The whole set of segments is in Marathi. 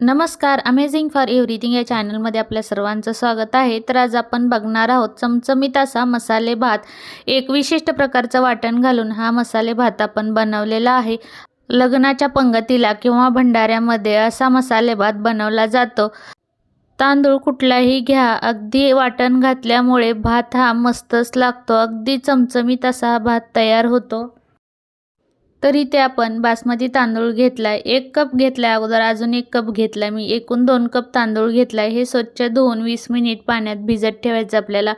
नमस्कार अमेझिंग फॉर एव्हरीथिंग या चॅनलमध्ये आपल्या सर्वांचं स्वागत आहे. तर आज आपण बघणार आहोत चमचमीत असा मसाले भात. एक विशिष्ट प्रकारचं वाटण घालून हा मसाले भात आपण बनवलेला आहे. लग्नाच्या पंगतीला किंवा भंडाऱ्यामध्ये असा मसाले भात बनवला जातो. तांदूळ कुठलाही घ्या अगदी वाटण घातल्यामुळे भात हा मस्तच लागतो. अगदी चमचमीत असा हा भात तयार होतो. तर इथे आपण बासमती तांदूळ घेतलाय एक कप घेतलाय अगोदर अजून एक कप घेतलाय. मी एकूण दोन कप तांदूळ घेतलाय. हे स्वच्छ धुवून वीस मिनिट पाण्यात भिजत ठेवायचं आपल्याला.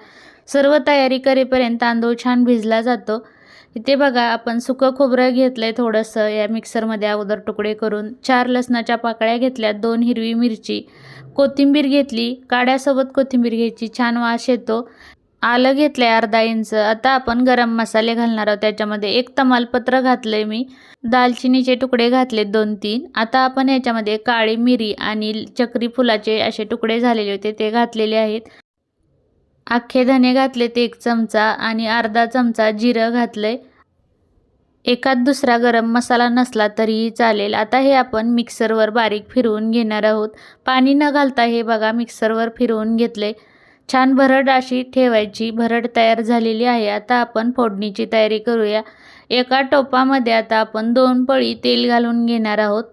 सर्व तयारी करेपर्यंत तांदूळ छान भिजला जातो. इथे बघा आपण सुकं खोबरं घेतलंय थोडंसं या मिक्सरमध्ये अगोदर तुकडे करून. चार लसणाच्या पाकळ्या घेतल्या दोन हिरवी मिरची. कोथिंबीर घेतली. काड्यासोबत कोथिंबीर घ्यायची. छान वास येतो. आलं घेतलं आहे अर्धा इंच. आता आपण गरम मसाले घालणार आहोत. त्याच्यामध्ये एक तमालपत्र घातलं मी. दालचिनीचे तुकडे घातले दोन तीन. आता आपण याच्यामध्ये काळी मिरी आणि चक्री फुलाचे असे तुकडे झालेले होते ते घातलेले आहेत. अख्खे धने घातले ते एक चमचा आणि अर्धा चमचा जिरं घातलंय. एकात दुसरा गरम मसाला नसला तरीही चालेल. आता हे आपण मिक्सरवर बारीक फिरवून घेणार आहोत. पाणी न घालता हे बघा मिक्सरवर फिरवून घेतले छान भरड अशी ठेवायची भरड तयार झालेली आहे. आता आपण फोडणीची तयारी करूया. एका टोपामध्ये आता आपण दोन पळी तेल घालून घेणार आहोत.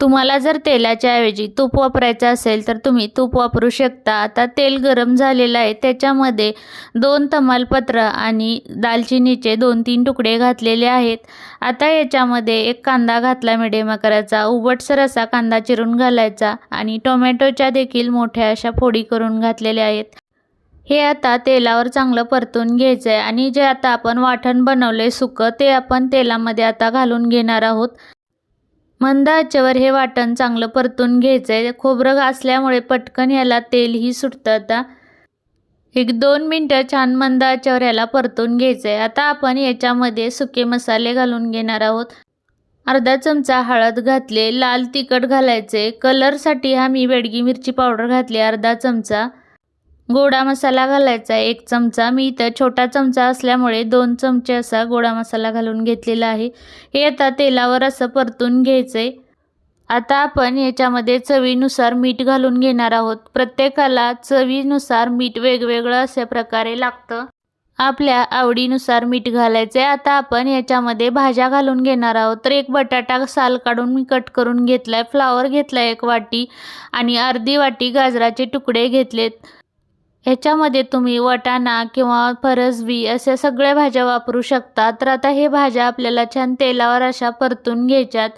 तुम्हाला जर तेलाच्या ऐवजी तूप वापरायचं असेल तर तुम्ही तूप वापरू शकता. आता तेल गरम झालेलं आहे. त्याच्यामध्ये दोन तमालपत्र आणि दालचिनीचे दोन तीन तुकडे घातलेले आहेत. आता याच्यामध्ये एक कांदा घातला मिडियम आकाराचा उबटसर असा कांदा चिरून घालायचा आणि टोमॅटोच्या देखील मोठ्या अशा फोडी करून घातलेल्या आहेत. हे आता तेलावर चांगलं परतून घ्यायचं आहे आणि जे आता आपण वाटण बनवले सुकं ते आपण तेलामध्ये आता घालून घेणार आहोत. मंद आचेवर हे वाटण चांगलं परतून घ्यायचं आहे खोबरं असल्यामुळे पटकन याला तेलही सुटतं. आता एक दोन मिनटं छान मंद आचेवर याला परतून घ्यायचं आहे आता आपण याच्यामध्ये सुके मसाले घालून घेणार आहोत. अर्धा चमचा हळद घातले लाल तिखट घालायचे कलरसाठी हा मी बेडगी मिरची पावडर घातली अर्धा चमचा गोडा मसाला घालायचा एक चमचा. मी इथं छोटा चमचा असल्यामुळे दोन चमचे असा गोडा मसाला घालून घेतलेला आहे. हे आता तेलावर असं परतून घ्यायचं आहे आता आपण याच्यामध्ये चवीनुसार मीठ घालून घेणार आहोत. प्रत्येकाला चवीनुसार मीठ वेगवेगळं अशा प्रकारे लागतं. आपल्या आवडीनुसार मीठ घालायचं आहे आता आपण याच्यामध्ये भाज्या घालून घेणार आहोत. तर एक बटाटा साल काढून मी कट करून घेतला आहे फ्लावर घेतला एक वाटी आणि अर्धी वाटी गाजराचे तुकडे घेतलेत. ह्याच्यामध्ये तुम्ही वटाणा किंवा फरसबी अशा सगळ्या भाज्या वापरू शकता. तर आता हे भाज्या आपल्याला छान तेलावर अशा परतून घ्यायच्यात.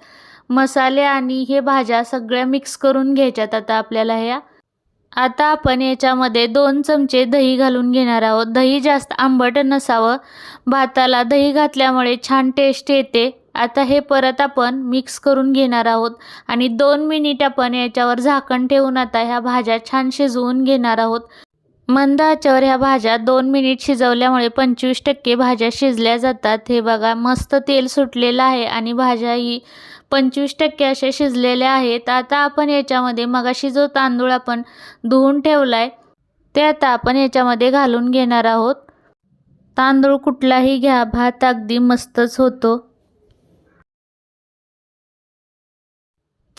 मसाले आणि हे भाज्या सगळ्या मिक्स करून घ्यायच्यात आता आपल्याला ह्या. आता आपण याच्यामध्ये दोन चमचे दही घालून घेणार आहोत. दही जास्त आंबट नसावं. भाताला दही घातल्यामुळे छान टेस्ट येते. आता हे परत आपण मिक्स करून घेणार आहोत. आणि दोन मिनिट आपण याच्यावर झाकण ठेवून आता ह्या भाज्या छान शिजवून घेणार आहोत. मंद आचेवर ह्या भाज्या दोन मिनिट शिजवल्यामुळे पंचवीस टक्के भाज्या शिजल्या जातात. हे बघा मस्त तेल सुटलेलं आहे आणि भाज्याही पंचवीस टक्के अशा शिजलेल्या आहेत. आता आपण याच्यामध्ये मगाशी जो तांदूळ आपण धुवून ठेवला आहे ते आता आपण याच्यामध्ये घालून घेणार आहोत. तांदूळ कुठलाही घ्या भात अगदी मस्तच होतो.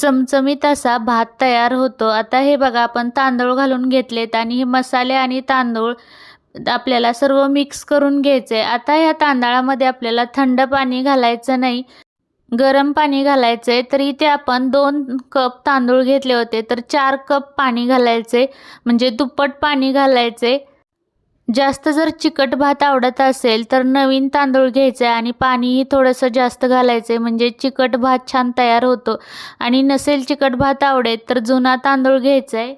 चमचमीत असा भात तयार होतो. आता हे बघा आपण तांदूळ घालून घेतलेत आणि हे मसाले आणि तांदूळ आपल्याला सर्व मिक्स करून घ्यायचे. आता ह्या तांदळामध्ये आपल्याला थंड पाणी घालायचं नाही गरम पाणी घालायचं आहे तर इथे आपण दोन कप तांदूळ घेतले होते तर चार कप पाणी घालायचे म्हणजे दुप्पट पाणी घालायचे. जास्त जर चिकट भात आवडत असेल तर नवीन तांदूळ घ्यायचा आहे आणि पाणीही थोडंसं जास्त घालायचं आहे म्हणजे चिकट भात छान तयार होतो. आणि नसेल चिकट भात आवडेल तर जुना तांदूळ घ्यायचा आहे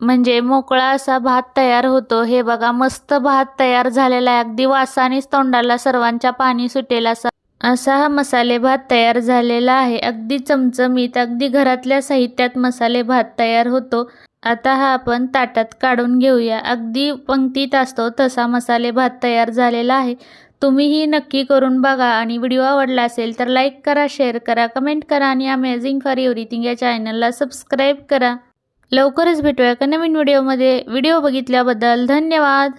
म्हणजे मोकळा असा भात तयार होतो. हे बघा मस्त भात तयार झालेला आहे. अगदी वासानेच तोंडाला सर्वांच्या पाणी सुटेल असा असा हा मसाले भात तयार झालेला आहे. अगदी चमचमीत अगदी घरातल्या साहित्यात मसाले भात तयार होतो. आता हा आपण ताटात काढून घेऊया. अगदी पंक्तीत असतो तसा मसाले भात तयार झालेला आहे. तुम्हीही नक्की करून बघा आणि व्हिडिओ आवडला असेल तर लाईक करा शेअर करा कमेंट करा आणि अमेझिंग फॉर एव्हरीथिंग या चॅनलला सबस्क्राईब करा. लवकरच भेटूया का नवीन व्हिडिओमध्ये. व्हिडिओ बघितल्याबद्दल धन्यवाद.